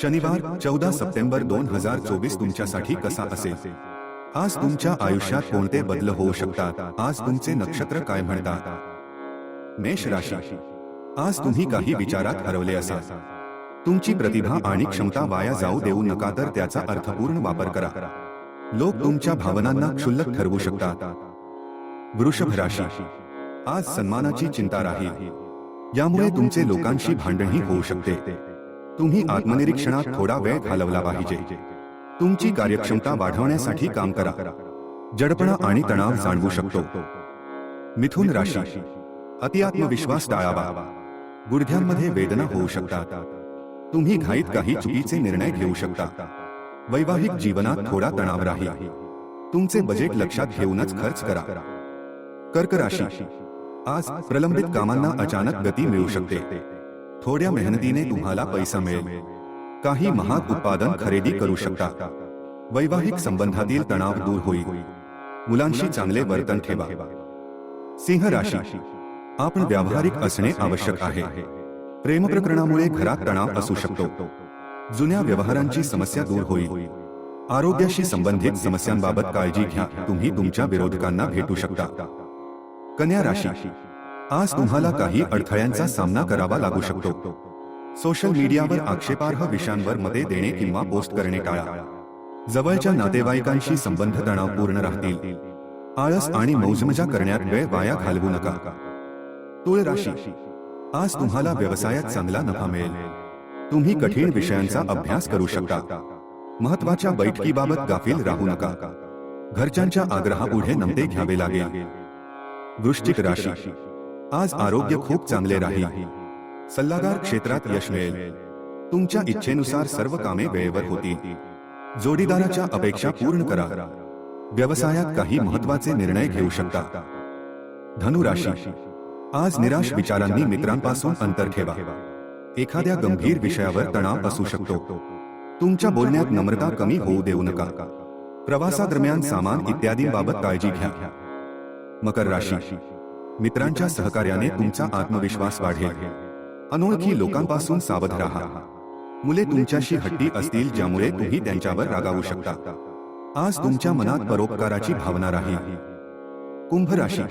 शनिवार चौदा सप्टेंबर दोन हज़ार चोवीस तुमच्यासाठी कसा असेल? आज तुमच्या आयुष्यात कोणते बदल होऊ शकतात? आज तुमचे नक्षत्र काय म्हणतात? मेष राशी. आज तुम्ही काही विचारात हरवले असाल. तुमची प्रतिभा आणि क्षमता वाया जाऊ देऊ नका तर त्याचा अर्थपूर्ण वापर करा. लोक तुमच्या भावनांना क्षुल्लक ठरवू शकतात. वृषभ राशी. आज सन्मानाची चिंता राहील. यामुळे तुमचे लोकांशी भांडणही होऊ शकते. तुम्ही आत्मनिरीक्षणात थोडा वेळ घालवला पाहिजे. तुमची कार्यक्षमता वाढवण्यासाठी काम करा. जडपणा आणि तणाव जाणवू शकतो. मिथुन राशी. अतिआत्मविश्वास टाळावा. गुडघ्यांमध्ये वेदना होऊ शकतात. तुम्ही घाईत काही चुकीचे निर्णय घेऊ शकता. वैवाहिक जीवनात थोडा तणाव राहील. तुमचे बजेट लक्षात घेऊनच खर्च करा. कर्क राशी. आज प्रलंबित कामांना अचानक गती मिळू शकते. थोड्या मेहनतीने तुम्हाला पैसा मिळेल. काही महाग उत्पादन खरेदी करू शकता. वैवाहिक संबंधातील तणाव दूर होईल. मुलांशी चांगले वर्तन ठेवा. सिंह राशी. आपण व्यावहारिक असणे आवश्यक आहे. प्रेम प्रकरणामुळे घरात तणाव असू शकतो. जुन्या व्यवहारांची समस्या दूर होईल. आरोग्याशी संबंधित समस्यांबाबत काळजी घ्या. तुम्ही तुमच्या विरोधकांना भेटू शकता. कन्या राशी. आज तुम्हाला काही अडथळ्यांचा सामना करावा लागू शकतो. सोशल मीडियावर आक्षेपार्ह विषयांवर मते देणे किंवा पोस्ट करणे टाळा. जवळच्या नातेवाईकांशी संबंध तणावपूर्ण राहतील. आळस आणि मौजमजा करण्यात वेळ वाया घालवू नका. तुळ राशी. आज तुम्हाला व्यवसायात चांगला नफा मिळेल. तुम्ही कठीण विषयांचा अभ्यास करू शकता. महत्त्वाच्या बैठकीबाबत गाफील राहू नका. घरच्यांच्या आग्रहापुढे नमते घ्यावे लागेल. वृश्चिक राशी आज आरोग्य खूप चांगले राहील. सल्लागार क्षेत्रात यश मिळेल. तुमच्या इच्छेनुसार सर्व कामे वेळेवर होतील. जोडीदाराच्या अपेक्षा पूर्ण करा. व्यवसायात काही महत्वाचे निर्णय घेऊ शकता. धनु राशी आज निराश विचारांनी मित्रांपासून अंतर ठेवा. एखाद्या गंभीर विषयावर तणाव असू शकतो. तुमच्या बोलण्यात नम्रता कमी होऊ देऊ नका. प्रवासादरम्यान सामान इत्यादींबाबत काळजी घ्या. मकर राशी. मित्रांच्या सहकार्याने तुमचा आत्मविश्वास वाढेल. अनोळखी लोकांपासून सावध राहा. मुले तुमच्याशी हट्टी असतील ज्यामुळे तुम्ही त्यांच्यावर रागावू शकता. आज तुमच्या मनात परोपकाराची भावना राहील. कुंभ राशी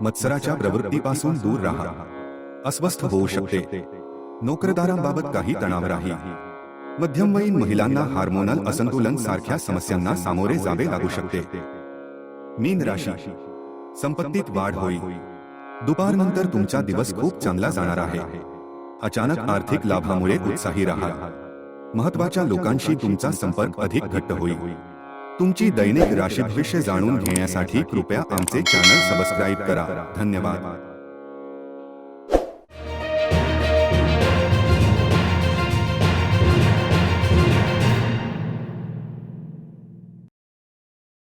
मत्सराच्या प्रवृत्तीपासून दूर राहा. अस्वस्थ होऊ शकते. नोकरदारांबाबत काही तणाव राहील. मध्यमवयीन महिलांना हार्मोनल असंतुलन सारख्या समस्यांना सामोरे जावे लागू शकते. मीन राशी संपत्तीत वाढ होईल दुपारनंतर तुमचा दिवस खूप चांगला जाणार आहे. अचानक आर्थिक लाभामुळे उत्साही राहा महत्त्वाच्या लोकांशी तुमचा संपर्क अधिक घट्ट होईल तुमची दैनिक राशी भविष्य जाणून घेण्यासाठी कृपया आमचे चॅनल सबस्क्राईब करा. धन्यवाद.